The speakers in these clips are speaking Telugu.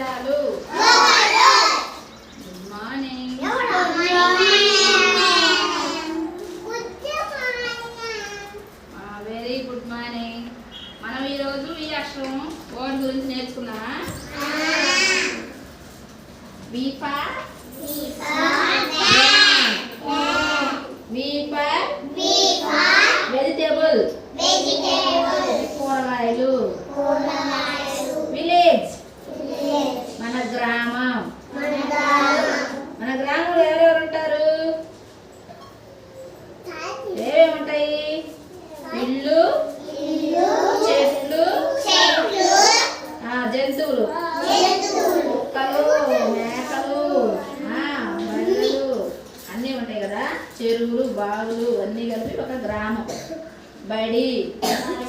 పిల్లలు. Good morning very good morning మనం ఈరోజు ఈ అక్షరం వర్డ్ గురించి నేర్చుకున్నామా వీపా చెరువులు బావులు అన్నీ కలిపి ఒక గ్రామం. బడి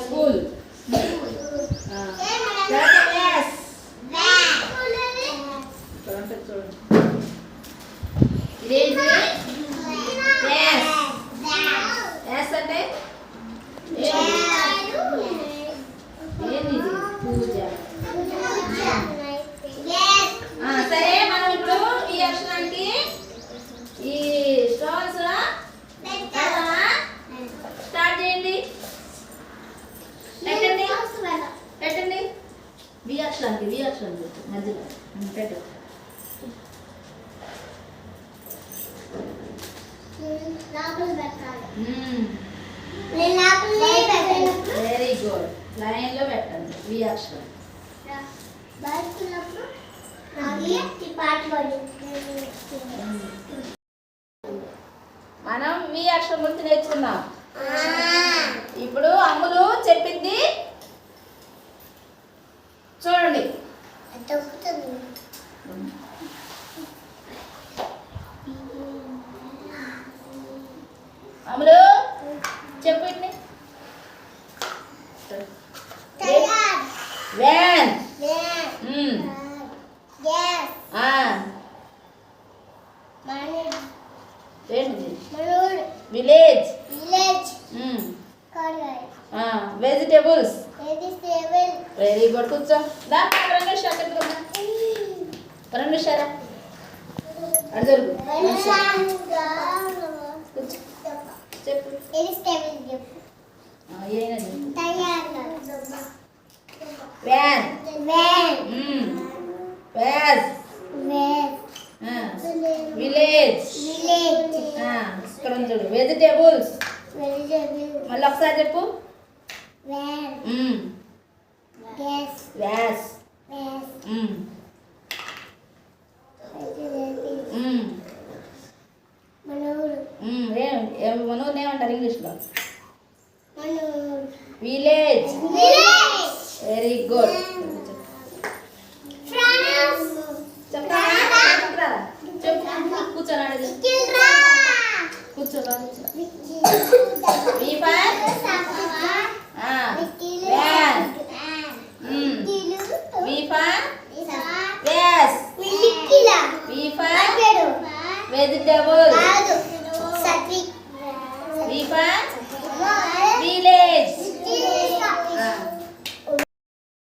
స్కూల్. చూడండి. ఇదేంటి? అంటే? చేయండి పెట్టండి. పెట్టండి. వి అక్షరానికి వి అక్షరం పెట్టు మధ్యలో. పెట్టు. వెరీ గుడ్ లైన్లో పెట్టండి. వి అక్షరం మనం వి అక్షరం గురించి నేర్చుకున్నాం ఇప్పుడు అమ్ములు చెప్పింది చూడండి. అమ్ములు చెప్పు ఇట్ని. Van village. Vegetables very good కూర్చో దా రెండు. రెండు జరుగు. కూర్చో చెప్పు. వ్యాన్ వ్యాజ్ ఆ, విలేజ్ ఆ, ఇక్కడ చూడు. వెజిటేబుల్స్ మళ్ళీ ఒకసారి చెప్పు. వ్యాస్ మనోని ఏమంటారు ఇంగ్లీష్లో విలేజ్ వెరీ గుడ్ చెప్పరా? చెప్పు. కూర్చోని the devil.